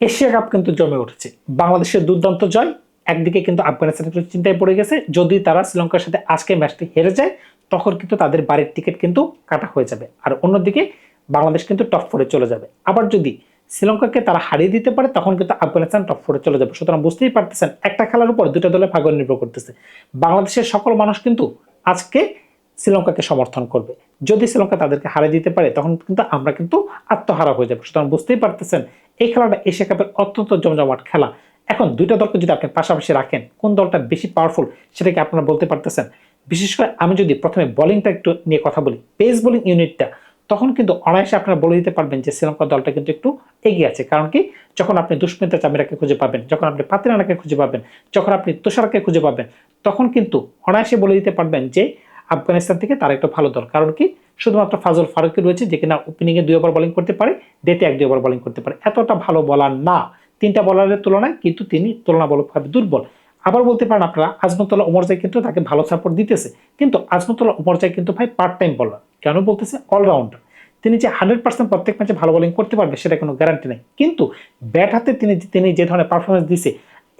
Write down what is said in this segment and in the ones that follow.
Asia cup কিন্তু জমে উঠেছে। বাংলাদেশের দুর্দান্ত জয়, একদিকে কিন্তু আফগানিস্তান একটু চিন্তায় পড়ে গেছে। যদি তারা শ্রীলঙ্কার সাথে আজকে ম্যাচটি হেরে যায়, তখন কিন্তু তাদের বাড়ির টিকিট কিন্তু কাটা হয়ে যাবে। আর অন্যদিকে বাংলাদেশ কিন্তু টপ ফোরে চলে যাবে। আবার যদি শ্রীলঙ্কাকে তারা হারিয়ে দিতে পারে, তখন কিন্তু আফগানিস্তান টপ ফোরে চলে যাবে। সুতরাং বুঝতেই পারতেছেন, একটা খেলার উপর দুটো দলের ভাগ্য নির্ভর করতেছে। বাংলাদেশের সকল মানুষ কিন্তু আজকে শ্রীলঙ্কাকে সমর্থন করবে। যদি শ্রীলঙ্কা তাদেরকে হারিয়ে দিতে পারে, তখন কিন্তু আমরা কিন্তু আত্মহারা হয়ে যাব। সুতরাং বুঝতেই পারতেছেন এই খেলাটা এশিয়া কাপের অত্যন্ত জমজমাট খেলা। এখন দুইটা দলকে যদি আপনি পাশাপাশি রাখেন, কোন দলটা বেশি পাওয়ারফুল সেটাকে আপনারা বলতে পারতেছেন? বিশেষ করে আমি যদি প্রথমে বোলিংটা একটু নিয়ে কথা বলি পেস বোলিং ইউনিটটা তখন কিন্তু অনায়াসে আপনারা বলে দিতে পারবেন যে শ্রীলঙ্কা দলটা কিন্তু একটু এগিয়ে আছে। কারণ কি? যখন আপনি দুষ্মিতা চামিরাকে খুঁজে পাবেন, যখন আপনি পাতিরানাকে খুঁজে পাবেন, যখন আপনি তুষারকে খুঁজে পাবেন, তখন কিন্তু অনায়াসে বলে দিতে পারবেন যে আফগানিস্তান থেকে তার একটা ভালো দল। কারণ কি? শুধুমাত্র ফাজল ফারুকি রয়েছে, যে কিনা ওপেনিংয়ে দুই ওভার বোলিং করতে পারে ডেতে এক দুই ওভার বোলিং করতে পারে। এতটা ভালো বলার না। তিনটা বলারের তুলনায় কিন্তু তিনি তুলনামূলকভাবে দুর্বল। আবার বলতে পারেন আপনারা, আজমতুল্লাহ ওমরজাই কিন্তু তাকে ভালো সাপোর্ট দিতেছে। কিন্তু আজমতুল্লাহ ওমরজাই কিন্তু ভাই পার্ট টাইম বলার কেন বলতেছে? অলরাউন্ডার তিনি যে হান্ড্রেড পার্সেন্ট প্রত্যেক ম্যাচে ভালো বোলিং করতে পারবে, সেটা কোনো গ্যারান্টি নেই। কিন্তু ব্যাট হাতে তিনি তিনি যে ধরনের পারফরমেন্স দিছে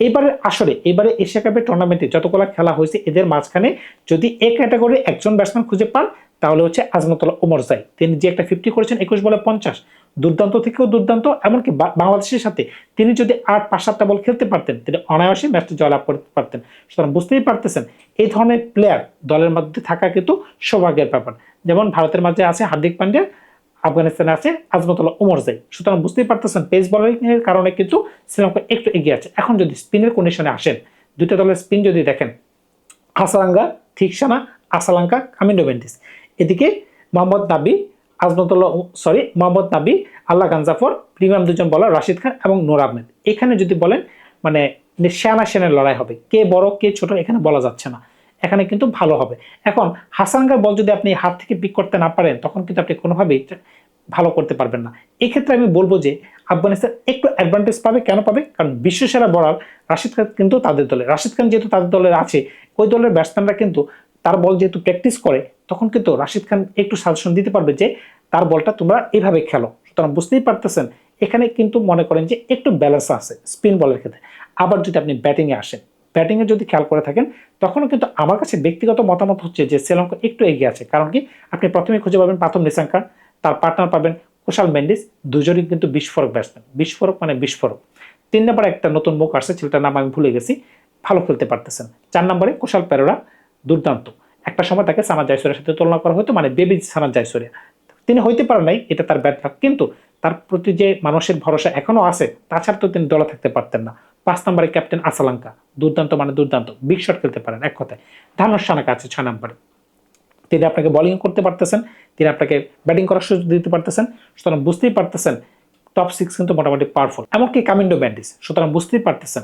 এবারে, আসলে, এবারে এশিয়া কাপের টুর্নামেন্টে যতগুলো খেলা হয়েছে, এদের মাঝখানে যদি এ ক্যাটাগরি একজন ব্যাটসম্যান খুঁজে পান, তাহলে হচ্ছে আজমতুল্লাহ ওমর জাই তিনি যে একটা ফিফটি করেছেন, একুশ বলে পঞ্চাশ। দুর্দান্ত থেকেও দুর্দান্ত, এমনকি বাংলাদেশের সাথে তিনি যদি আট, পাঁচ, সাতটা বল খেলতে পারতেন, তিনি অনায়াসে ম্যাচটি জয়লাভ করতে পারতেন। সুতরাং বুঝতেই পারতেছেন, এই ধরনের প্লেয়ার দলের মধ্যে থাকা কিন্তু সৌভাগ্যের ব্যাপার। যেমন ভারতের মাঝে আছে হার্দিক পান্ডিয়া আফগানিস্তানে আছে আজমতুল্লাহ ওমর জাই। সুতরাং বুঝতেই পারতেছেন পেস বলিং এর কারণে কিন্তু শ্রীলঙ্কা একটু এগিয়ে আছে। এখন যদি স্পিনের কন্ডিশনে আসেন, দুইটা দলের স্পিন যদি দেখেন হাসালাঙ্গা থিকসানা আসালাঙ্কা কামিন্ডো বেন্টিস। এদিকে মোহাম্মদ নাবি আজমতুল্লাহ সরি মোহাম্মদ নাবি, আল্লাহ গানজাফর, প্রিমিয়াম দুজন বলার রাশিদ খান এবং নোর আহমেদ। এখানে যদি বলেন মানে সেনা সেনের লড়াই হবে। কে বড়, কে ছোট, এখানে বলা যাচ্ছে না। এখানে কিন্তু ভালো হবে। এখন হাসানগার বল যদি আপনি হাত থেকে পিক করতে না পারেন, তখন কিন্তু আপনি কোনোভাবেই ভালো করতে পারবেন না। এক্ষেত্রে আমি বলব যে আফগানিস্তান একটু অ্যাডভান্টেজ পাবে। কেন পাবে? কারণ বিশ্বসেরা বলার রাশিদ খান কিন্তু তাদের দলে, রাশিদ খান যেহেতু তাদের দলের আছে, ওই দলের ব্যাটসম্যানরা কিন্তু তার বল যেহেতু প্র্যাকটিস করে, তখন কিন্তু রাশিদ খান একটু সাজেশন দিতে পারবে যে তার বলটা তোমরা এভাবে খেলো। সুতরাং বুঝতেই পারতেছেন, এখানে কিন্তু মনে করেন যে একটু ব্যালেন্স আছে স্পিন বলের ক্ষেত্রে। আবার যদি আপনি ব্যাটিংয়ে আসেন ব্যাটিংয়ে যদি খেয়াল করে থাকেন, তখনও কিন্তু আমার কাছে ব্যক্তিগত মতামত হচ্ছে যে শ্রীলঙ্কা একটু এগিয়ে আছে। কারণ কি? আপনি প্রথমে খুঁজে পাবেন প্রথম নিশাঙ্কা তার পার্টনার পাবেন কুশাল মেন্ডিস, দুজনই কিন্তু বিস্ফোরক ব্যাটসম্যান বিস্ফোরক মানে বিস্ফোরক। তিন নম্বরে একটা নতুন মুখ আসছে, ছেলেটার নাম আমি ভুলে গেছি, ভালো খেলতে পারতেছেন। চার নম্বরে কুশাল পেরোরা, দুর্দান্ত। একটা সময় তাকে সানা জয়সুরের সাথে তুলনা করা হতো মানে বেবি সানা জয়সুরিয়া তিনি হইতে পারেন নাই, এটা তার ব্যাট কিন্তু তার প্রতি যে মানুষের ভরসা এখনও আছে, তাছাড়া তো তিনি দলে থাকতে পারতেন না। পাঁচ নম্বরে ক্যাপ্টেন আসালাঙ্কা। দুর্দান্ত মানে দুর্দান্ত। বিগ শট খেলতে পারেন, এক কথায়। ধানুষ সানাকা আছে ছয় নম্বরে। তিনি আপনাকে বোলিং করতে পারতেছেন, তিনি আপনাকে ব্যাটিং করার সুযোগ দিতে পারতেছেন, সুতরাং বুঝতেই পারতেছেন টপ সিক্স কিন্তু মোটামুটি পাওয়ারফুল এমনকি কামিন্ডো ব্যান্ডিস, সুতরাং বুঝতেই পারতেছেন,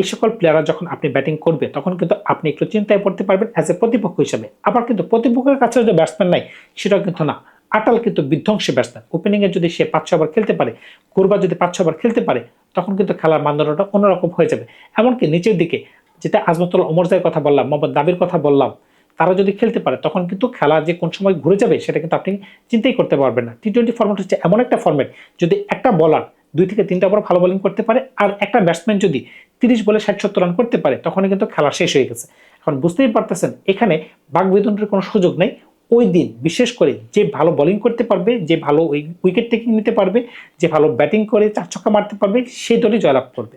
এই সকল প্লেয়াররা যখন আপনি ব্যাটিং করবে, তখন কিন্তু আপনি একটু চিন্তায় পড়তে পারবেন অ্যাজ এ প্রতিপক্ষ হিসেবে। আবার কিন্তু প্রতিপক্ষের কাছে যে ব্যাটসম্যান নাই, সেটাও কিন্তু না। আটাল কিন্তু বিধ্বংসী ব্যাটসম্যান ওপেনিংয়ে যদি সে পাঁচ ছ ওভার খেলতে পারে, কুরবা যদি পাঁচ ছ ওভার খেলতে পারে তখন কিন্তু খেলার মানদণ্ডটা অন্যরকম হয়ে যাবে। এমনকি নিচের দিকে যেটা আজমতুল ওমরজাইয়ের কথা বললাম, মোহাম্মদ দাবির কথা বললাম তারা যদি খেলতে পারে, তখন কিন্তু খেলা যে কোন সময় ঘুরে যাবে সেটা কিন্তু আপনি চিন্তাই করতে পারবেন না। টি টোয়েন্টি ফর্মেট হচ্ছে এমন একটা ফর্মেট যদি একটা বলার দুই থেকে তিনটা বল ভালো বোলিং করতে পারে আর একটা ব্যাটসম্যান যদি তিরিশ বলে ষাট, সত্তর রান করতে পারে, তখনই কিন্তু খেলা শেষ হয়ে গেছে। এখন বুঝতেই পারতেছেন, এখানে বাগবিদনের কোনো সুযোগ নেই। ওই দিন, বিশেষ করে যে ভালো বোলিং করতে পারবে, যে ভালো উইকেট টেকিং নিতে পারবে, যে ভালো ব্যাটিং করে চার ছক্কা মারতে পারবে সেই দলই জয়লাভ করবে।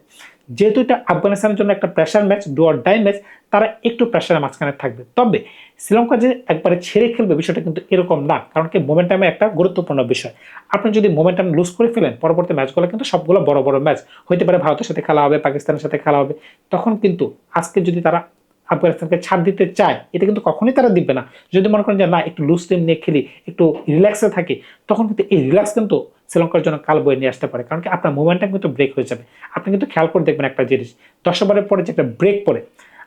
যেহেতু এটা আফগানিস্তানের জন্য একটা pressure match do or die match তারা একটু প্রেশারের মাঝখানে থাকবে। তবে শ্রীলঙ্কা যে একবারে ছেড়ে খেলবে বিষয়টা কিন্তু এরকম না, কারণ কি মোমেন্টামে একটা গুরুত্বপূর্ণ বিষয়। আপনি যদি মোমেন্টাম লুজ করে ফেলেন, পরবর্তী ম্যাচগুলো কিন্তু সবগুলো বড় বড় ম্যাচ হইতে পারে ভারতের সাথে খেলা হবে, পাকিস্তানের সাথে খেলা হবে। তখন কিন্তু আজকে যদি তারা আফগানিস্তানকে ছাড় দিতে চায়, এটা কিন্তু কখনোই তারা দিবে না। যদি মনে করেন যে, না, একটু লুজ টিম নিয়ে খেলি, একটু রিল্যাক্সে থাকি, তখন কিন্তু এই রিল্যাক্স কিন্তু শ্রীলঙ্কার জন্য কাল বয়ে নিয়ে আসতে পারে। কারণ কি? আপনার মোমেন্টাম কিন্তু ব্রেক হয়ে যাবে। আপনি কিন্তু খেয়াল করে দেখবেন একটা জিনিস, দশ ওভারের পরে যে একটা ব্রেক পড়ে,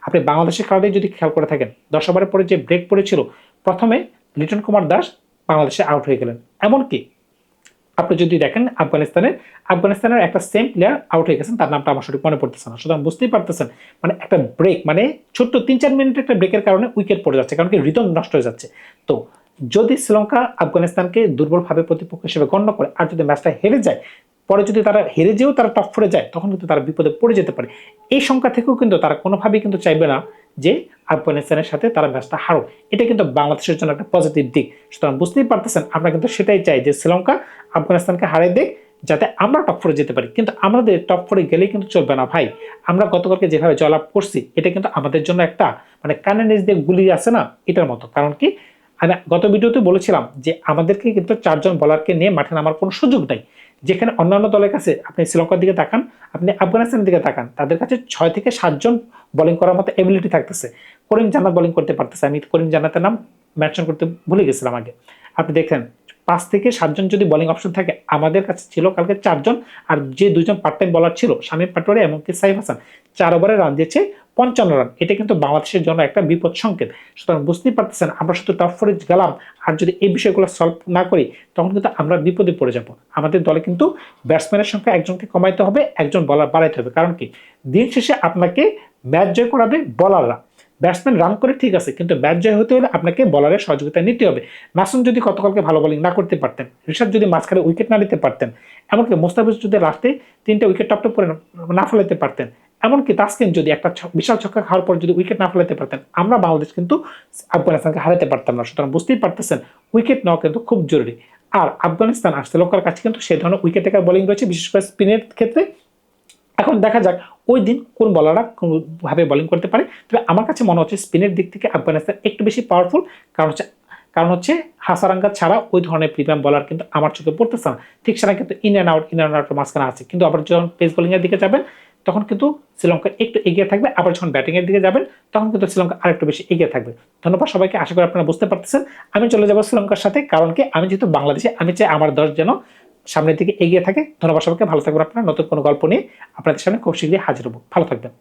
আপনি বাংলাদেশের খেলাটাই যদি খেয়াল করে থাকেন, দশ ওভারের পরে যে ব্রেক পড়েছিল, প্রথমে লিটন কুমার দাস বাংলাদেশে আউট হয়ে গেলেন। এমনকি আপনি যদি দেখেন আফগানিস্তানের আফগানিস্তানের একটা সেম প্লেয়ার আউট হয়ে গেছেন, তার নামটা আমার সঠিক মনে পড়তেছে না। সুতরাং বুঝতেই পারতেছেন মানে একটা ব্রেক মানে ছোট্ট তিন চার মিনিটের একটা ব্রেকের কারণে উইকেট পড়ে যাচ্ছে, কারণ কি রিদম নষ্ট হয়ে যাচ্ছে। তো যদি শ্রীলঙ্কা আফগানিস্তানকে দুর্বলভাবে প্রতিপক্ষ হিসেবে গণ্য করে, আর যদি ম্যাচটা হেরে যায়, পরে যদি তারা হেরে যেও তারা টপ ফোরে যায়, তখন কিন্তু তারা বিপদে পড়ে যেতে পারে। এই সংখ্যা থেকেও কিন্তু তারা কোনোভাবেই কিন্তু চাইবে না যে আফগানিস্তানের সাথে তারা ম্যাচটা হারুক এটা কিন্তু বাংলাদেশের জন্য একটা পজিটিভ দিক। সুতরাং বুঝতেই পারতেছেন, আমরা কিন্তু সেটাই চাই যে শ্রীলঙ্কা আফগানিস্তানকে হারিয়ে দেখ, যাতে আমরা টপ ফোরে যেতে পারি। কিন্তু আমাদের টপ ফোরে গেলেই কিন্তু চলবে না ভাই। আমরা গতকালকে যেভাবে জলাপ করছি, এটা কিন্তু আমাদের জন্য একটা মানে কানের নিচ দিয়ে গুলি আছে না, এটার মতো। কারণ কি? আমি গত ভিডিওতে বলেছিলাম যে আমাদেরকে কিন্তু চারজন বলারকে নিয়ে মাঠে নামার কোনো সুযোগ নাই। যেখানে অন্যান্য দলের কাছে আপনি শ্রীলঙ্কার দিকে তাকান, আপনি আফগানিস্তানের দিকে তাকান, তাদের কাছে ছয় থেকে সাতজন বোলিং করার মতো এবিলিটি থাকতেছে। করিম জান্নাত বোলিং করতে পারতেছে। আমি করিম জান্নাতের নাম মেনশন করতে ভুলে গেছিলাম আগে। আপনি দেখেন, পাঁচ থেকে সাতজন যদি বোলিং অপশন থাকে, আমাদের কাছে ছিল কালকে চারজন, আর যে দুজন পার্ট টাইম বলার ছিল, শামীম পাটোয়ারি এমনকি সাইফ হাসান, চার ওভারে রান দিয়েছে। পঞ্চান্ন রান। এটা কিন্তু বাংলাদেশের জন্য একটা বিপদ সংকেত। সুতরাং বুঝতেই পারতেছেন, আমরা শুধু টপ ফোরে গেলাম, আর যদি এই বিষয়গুলো সলভ না করি, তখন কিন্তু আমরা বিপদে পড়ে যাব। আমাদের দলে কিন্তু ব্যাটসম্যানের সংখ্যা একজনকে কমাইতে হবে, একজন বলার বাড়াইতে হবে। কারণ কি? দিন শেষে আপনাকে ম্যাচ জয় করাবে বলাররা ব্যাটসম্যান রান করে ঠিক আছে, কিন্তু ম্যাচ জয় হতে হলে আপনাকে বলারের সহযোগিতা নিতে হবে। মাসুম যদি গতকালকে ভালো বোলিং না করতে পারতেন ঋষাদ যদি মাঝখানে উইকেট না নিতে পারতেন, এমনকি মোস্তাফিজ যদি লাস্টে তিনটে উইকেট টপ করে না ফেলাতে পারতেন এমনকি তাসকিন যদি একটা বিশাল ছক্কা খাওয়ার পর যদি উইকেট না ফেলাতে পারতেন, আমরা বাংলাদেশ কিন্তু আফগানিস্তানকে হারাতে পারতাম না। সুতরাং বুঝতেই পারতেছেন উইকেট নেওয়া কিন্তু খুব জরুরি। আর আফগানিস্তান আর শ্রীলঙ্কার কাছে, কিন্তু সেই ধরনের উইকেট টেকার বোলিং রয়েছে, বিশেষ করে স্পিনের ক্ষেত্রে। এখন দেখা যাক, ওই দিন কোন বলাররা কোনভাবে বোলিং করতে পারে। তবে আমার কাছে মনে হচ্ছে স্পিনের দিক থেকে আফগানিস্তান একটু বেশি পাওয়ারফুল কারণ হচ্ছে কারণ হচ্ছে হাসারাঙ্গা ছাড়া ওই ধরনের প্রিমিয়াম বলার কিন্তু আমার চোখে পড়তেছে না। ঠিক সেটা কিন্তু in and out in and আউটের মাঝখানে আছে। কিন্তু আবার যখন পেস বোলিংয়ের দিকে যাবেন তখন কিন্তু শ্রীলঙ্কা একটু এগিয়ে থাকবে। আবার যখন ব্যাটিংয়ের দিকে যাবেন, তখন কিন্তু শ্রীলঙ্কা আরেকটু বেশি এগিয়ে থাকবে। ধন্যবাদ সবাইকে, আশা করি আপনারা বুঝতে পারতেছেন। আমি চলে যাব শ্রীলঙ্কার সাথে, কারণ কি আমি যেহেতু বাংলাদেশে, আমি চাই আমার দশ যেন সামনের দিকে এগিয়ে থাকে। ধন্যবাদ সবাইকে, ভালো থাকবেন আপনারা। নতুন কোনো গল্প নিয়ে আপনাদের সামনে খুব শীঘ্রই হাজির হব। ভালো থাকবেন।